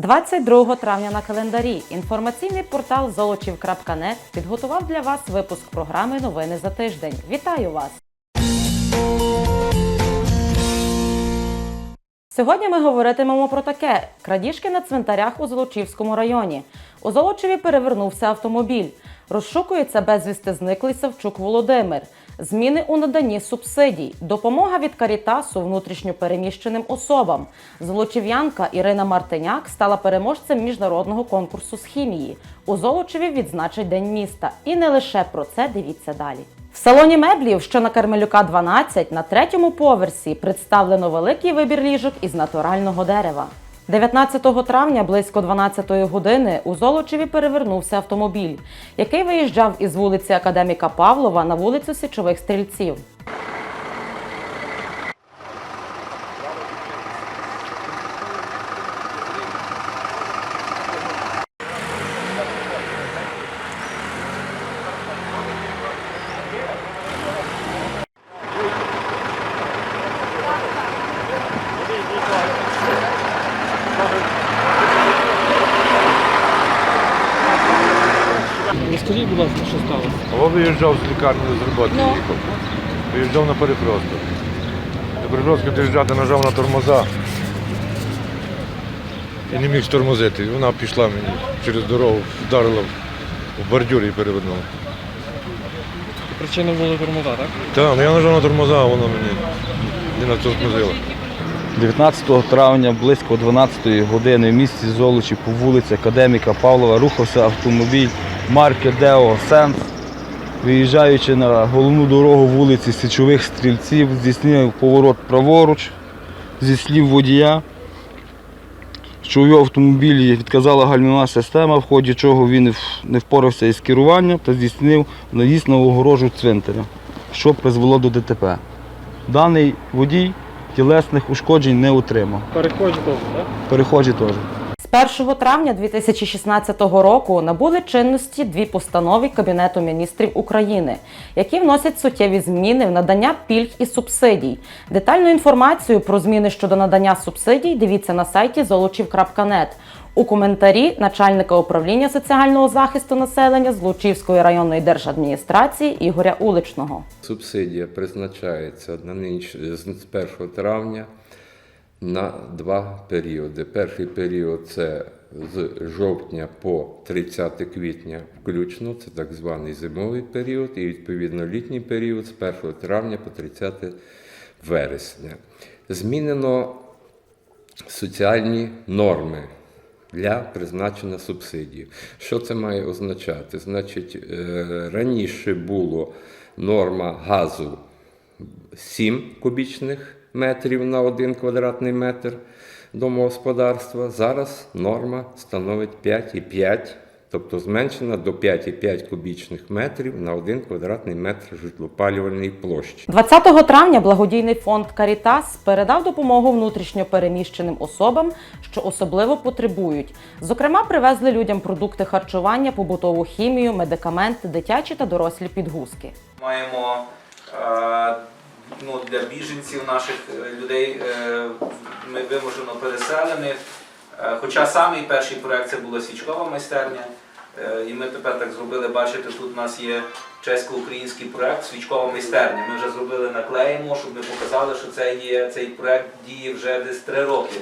22 травня на календарі інформаційний портал золочів.нет підготував для вас випуск програми Новини за тиждень. Вітаю вас! Сьогодні ми говоритимемо про таке: крадіжки на цвинтарях у Золочівському районі. У Золочеві перевернувся автомобіль. Розшукується безвісти зниклий Савчук Володимир. Зміни у наданні субсидій, допомога від Карітасу внутрішньо переміщеним особам. Золочів'янка Ірина Мартиняк стала переможцем міжнародного конкурсу з хімії. У Золочеві відзначить День міста. І не лише про це дивіться далі. В салоні меблів, що на Кармелюка 12, на третьому поверсі представлено великий вибір ліжок із натурального дерева. 19 травня близько 12 години у Золочеві перевернувся автомобіль, який виїжджав із вулиці Академіка Павлова на вулицю Січових стрільців. Розкажіть, будь ласка, що сталося? Або виїжджав з лікарні з роботи Ну. їхав. Виїжджав на перекресток. До перекрестка доїжджати нажав на тормоза і не міг стормозити. І вона пішла мені через дорогу, вдарила в бордюр і перевернула. Причина була тормоза, так? Так, ну я нажав на тормоза, а вона мені не натормозила. 19 травня близько 12 години в місті Золочі по вулиці Академіка Павлова рухався автомобіль марки Део Сенс. Виїжджаючи на головну дорогу вулиці Січових Стрільців, здійснив поворот праворуч зі слів водія, що у його автомобілі відказала гальмівна система, в ході чого він не впорався із керуванням та здійснив наїзд на огорожу цвинтаря, що призвело до ДТП. Даний водій тілесних ушкоджень не отримав. Переходь довго, так? Перехожі теж. З 1 травня 2016 року набули чинності дві постанови Кабінету міністрів України, які вносять суттєві зміни в надання пільг і субсидій. Детальну інформацію про зміни щодо надання субсидій дивіться на сайті золочів.нет. У коментарі начальника управління соціального захисту населення Злочівської районної держадміністрації Ігоря Уличного. Субсидія призначається на ніч з 1 травня на два періоди. Перший період це з жовтня по 30 квітня включно, це так званий зимовий період, і відповідно літній період з 1 травня по 30 вересня. Змінено соціальні норми для призначення субсидій. Що це має означати? Значить, е, раніше було норма газу 7 кубічних метрів на 1 квадратний метр домогосподарства. Зараз норма становить 5,5, тобто зменшена до 5,5 кубічних метрів на 1 квадратний метр житлопалювальної площі. 20 травня благодійний фонд Карітас передав допомогу внутрішньо переміщеним особам, що особливо потребують. Зокрема, привезли людям продукти харчування, побутову хімію, медикаменти, дитячі та дорослі підгузки. Маємо е, ну, для біженців наших е, людей е, ми вимушено переселених. Е, Хоча самий перший проект це була свічкова майстерня. І ми тепер так зробили, бачите, тут у нас є чесько-український проект Свічкова майстерня. Ми вже зробили наклеїмо, щоб ми показали, що це є цей проект діє вже десь три роки.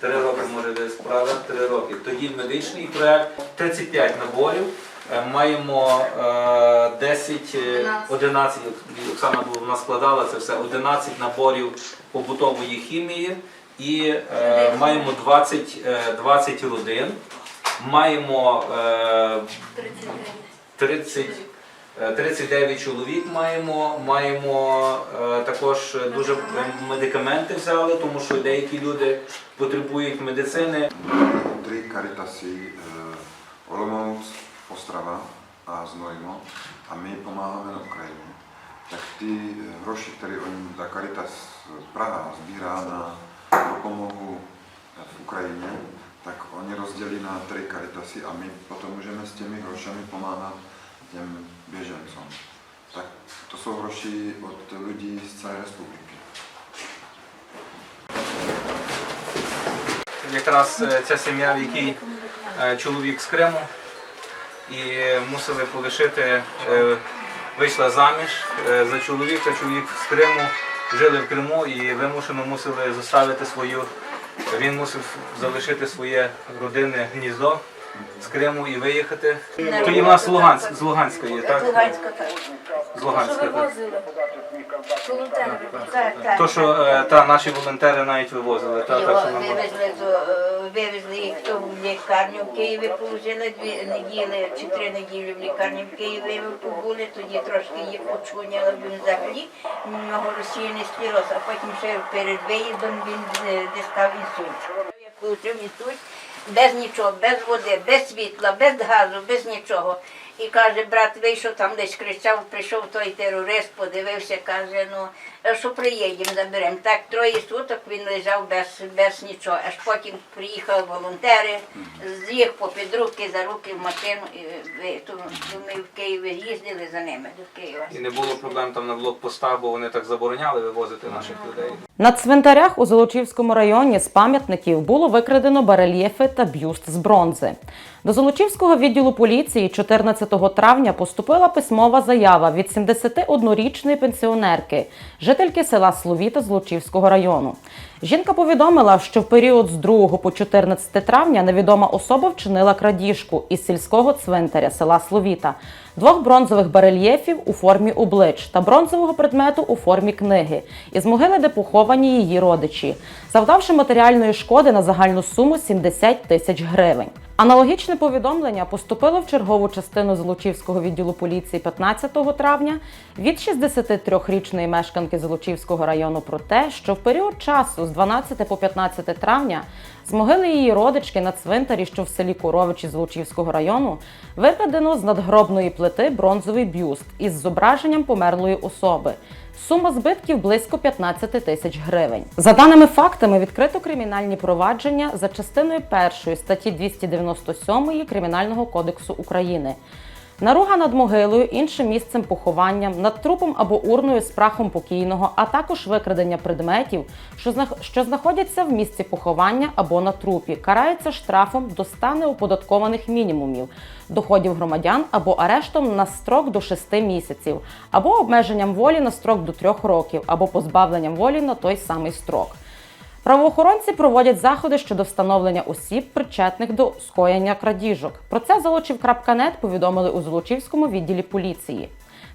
Три роки, може десь правда, три роки. Тоді медичний проект, 35 наборів. Е, Маємо е, 10, е, 11, Оксана вона складала це все, 11 наборів побутової хімії і е, маємо 20, е, 20 родин. Маємо е, 30, е, 39 чоловік маємо, маємо е, також дуже медикаменти взяли, тому що деякі люди потребують медицини. Caritasy eh, Olomouc, Ostrava a Znojmo a my pomáháme na Ukrajině. Tak ty eh, hroši, které oni, ta Caritas Praha sbírá na dopomohu eh, v Ukrajině, tak oni rozdělí na tři Caritasy a my potom můžeme s těmi hrošemi pomáhat těm běžencům. Tak to jsou hroši od lidí z celé republiky. якраз е, ця сім'я, в якій е, чоловік з Криму, і мусили полишити, е, вийшла заміж е, за чоловіка, чоловік з Криму, жили в Криму і вимушено мусили заставити свою, він мусив залишити своє родинне гніздо з Криму і виїхати. Тоді в нас Луганськ, з Луганська є, так? Луганська так. З Луганська, так. Волонтери. Так, так. То, що е, та, наші волонтери навіть вивозили, та, так, Його що вивезли, з, е, вивезли їх то в лікарню в Києві, положили дві неділі чи три неділі в лікарні в Києві побули, тоді трошки їх очуняли, він взагалі, розсіяний склероз, а потім ще перед виїздом він е, дістав інсульт. Я отримав інсульт без нічого, без води, без світла, без газу, без нічого. І каже, брат вийшов там десь кричав, прийшов той терорист, подивився, каже, ну «Е, що приїдемо, заберемо. Так троє суток він лежав без, без нічого. Аж потім приїхали волонтери, з їх попід руки, за руки в машину, і ви- то ми в Києві їздили за ними до Києва. І не було проблем там на блокпостах, бо вони так забороняли вивозити наших людей. На цвинтарях у Золочівському районі з пам'ятників було викрадено барельєфи та бюст з бронзи. До Золочівського відділу поліції 14 травня поступила письмова заява від 71-річної пенсіонерки, жительки села Словіта Золочівського району. Жінка повідомила, що в період з 2 по 14 травня невідома особа вчинила крадіжку із сільського цвинтаря села Словіта, двох бронзових барельєфів у формі облич та бронзового предмету у формі книги із могили, де поховані її родичі, завдавши матеріальної шкоди на загальну суму 70 тисяч гривень. Аналогічне повідомлення поступило в чергову частину Золочівського відділу поліції 15 травня від 63-річної мешканки Золочівського району про те, що в період часу з 12 по 15 травня з могили її родички на цвинтарі, що в селі Коровичі Золочівського району, викрадено з надгробної плити бронзовий бюст із зображенням померлої особи. Сума збитків близько 15 тисяч гривень. За даними фактами, відкрито кримінальні провадження за частиною першої статті 297 Кримінального кодексу України. Наруга над могилою, іншим місцем поховання, над трупом або урною з прахом покійного, а також викрадення предметів, що знах- що знаходяться в місці поховання або на трупі, карається штрафом до 100 неоподаткованих мінімумів доходів громадян або арештом на строк до 6 місяців, або обмеженням волі на строк до 3 років, або позбавленням волі на той самий строк. Правоохоронці проводять заходи щодо встановлення осіб, причетних до скоєння крадіжок. Про це Золочів.нет повідомили у Золочівському відділі поліції.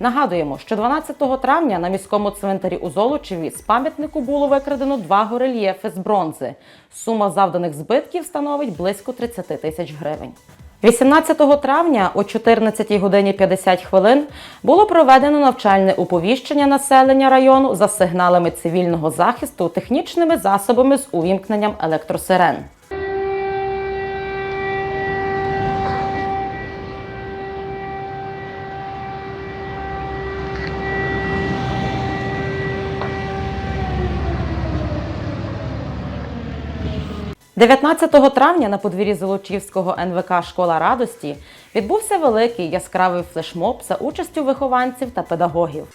Нагадуємо, що 12 травня на міському цвинтарі у Золочеві з пам'ятнику було викрадено два горельєфи з бронзи. Сума завданих збитків становить близько 30 тисяч гривень. 18 травня о 14 годині 50 хвилин було проведено навчальне уповіщення населення району за сигналами цивільного захисту технічними засобами з увімкненням електросирен. – 19 травня на подвір'ї Золочівського НВК Школа радості відбувся великий яскравий флешмоб за участю вихованців та педагогів.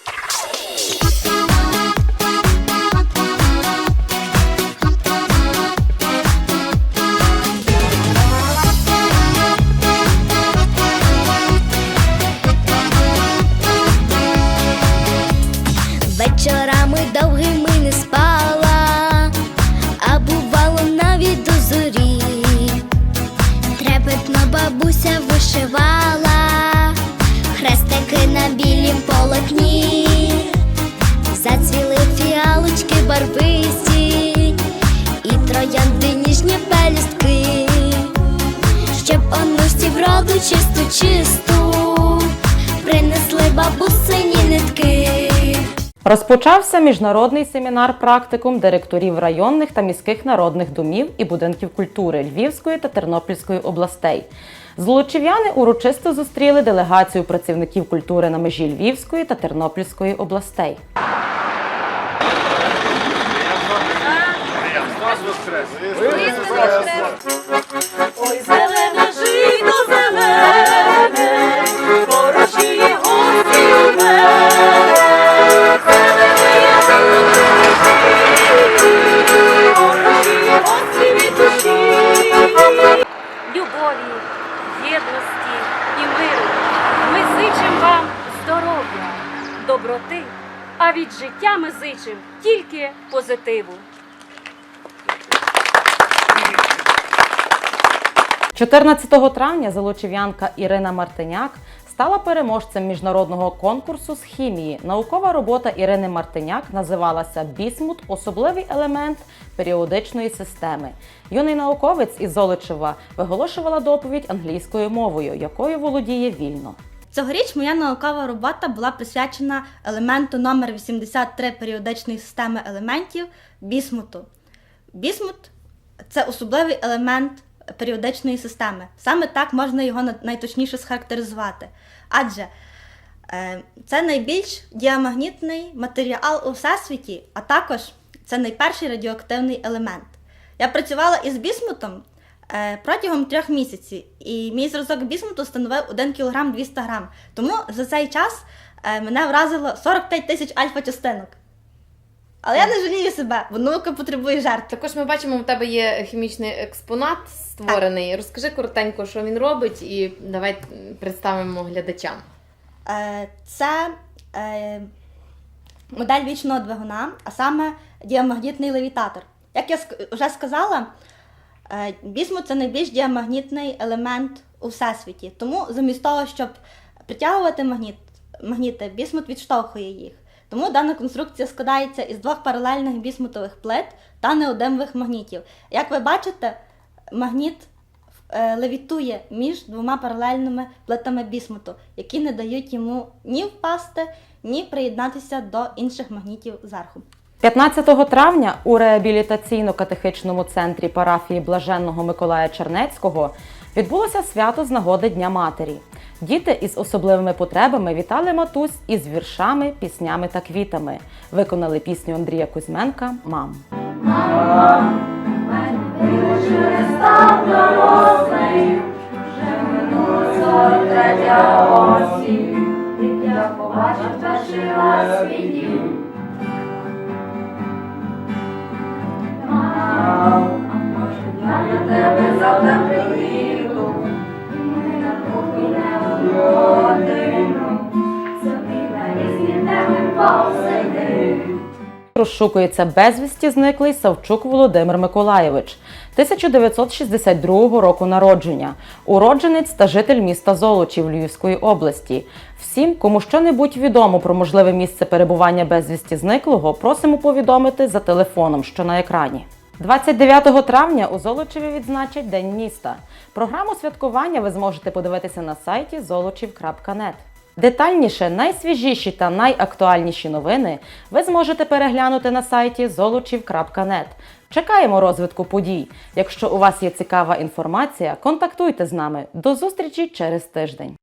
Вечорами бабуся хрестики на білім полотні, зацвіли фіалочки барвисті, і троянди ніжні пелюстки, щоб онусі вроду чисту, чисту, принесли бабусині нитки. Розпочався міжнародний семінар практикум директорів районних та міських народних домів і будинків культури Львівської та Тернопільської областей. Злочів'яни урочисто зустріли делегацію працівників культури на межі Львівської та Тернопільської областей. Ой, зелене жито зелене, і. Ми зичим вам здоров'я, доброти, а від життя ми зичим тільки позитиву. 14 травня Золочів'янка Ірина Мартиняк стала переможцем міжнародного конкурсу з хімії. Наукова робота Ірини Мартиняк називалася Бісмут особливий елемент періодичної системи. Юний науковець із Золочева виголошувала доповідь англійською мовою, якою володіє вільно. Цьогоріч моя наукова робота була присвячена елементу номер 83 періодичної системи елементів бісмуту. Бісмут це особливий елемент періодичної системи. Саме так можна його найточніше схарактеризувати. Адже е, це найбільш діамагнітний матеріал у всесвіті, а також це найперший радіоактивний елемент. Я працювала із бісмутом е, протягом трьох місяців, і мій зразок бісмуту становив 1 кг 200 грам. Тому за цей час е, мене вразило 45 тисяч альфа-частинок. Але я не жалію себе, наука потребує жертв. Також ми бачимо, у тебе є хімічний експонат створений. Розкажи коротенько, що він робить, і давай представимо глядачам. Е, Це е, модель вічного двигуна, а саме діамагнітний левітатор. Як я вже сказала, е, бісмут це найбільш діамагнітний елемент у всесвіті. Тому замість того, щоб притягувати магніт, магніти, бісмут відштовхує їх. Тому дана конструкція складається із двох паралельних бісмутових плит та неодимових магнітів. Як ви бачите, магніт е, левітує між двома паралельними плитами бісмуту, які не дають йому ні впасти, ні приєднатися до інших магнітів зверху. 15 травня у реабілітаційно-катехичному центрі парафії Блаженного Миколая Чернецького відбулося свято з нагоди Дня Матері. Діти із особливими потребами вітали матусь із віршами, піснями та квітами. Виконали пісню Андрія Кузьменка Мам. Розшукується безвісті зниклий Савчук Володимир Миколаєвич, 1962 року народження, уродженець та житель міста Золочів Львівської області. Всім, кому що-небудь відомо про можливе місце перебування безвісті зниклого, просимо повідомити за телефоном, що на екрані. 29 травня у Золочеві відзначать День міста. Програму святкування ви зможете подивитися на сайті zolochiv.net. Детальніше, найсвіжіші та найактуальніші новини ви зможете переглянути на сайті золочів.нет. Чекаємо розвитку подій. Якщо у вас є цікава інформація, контактуйте з нами. До зустрічі через тиждень.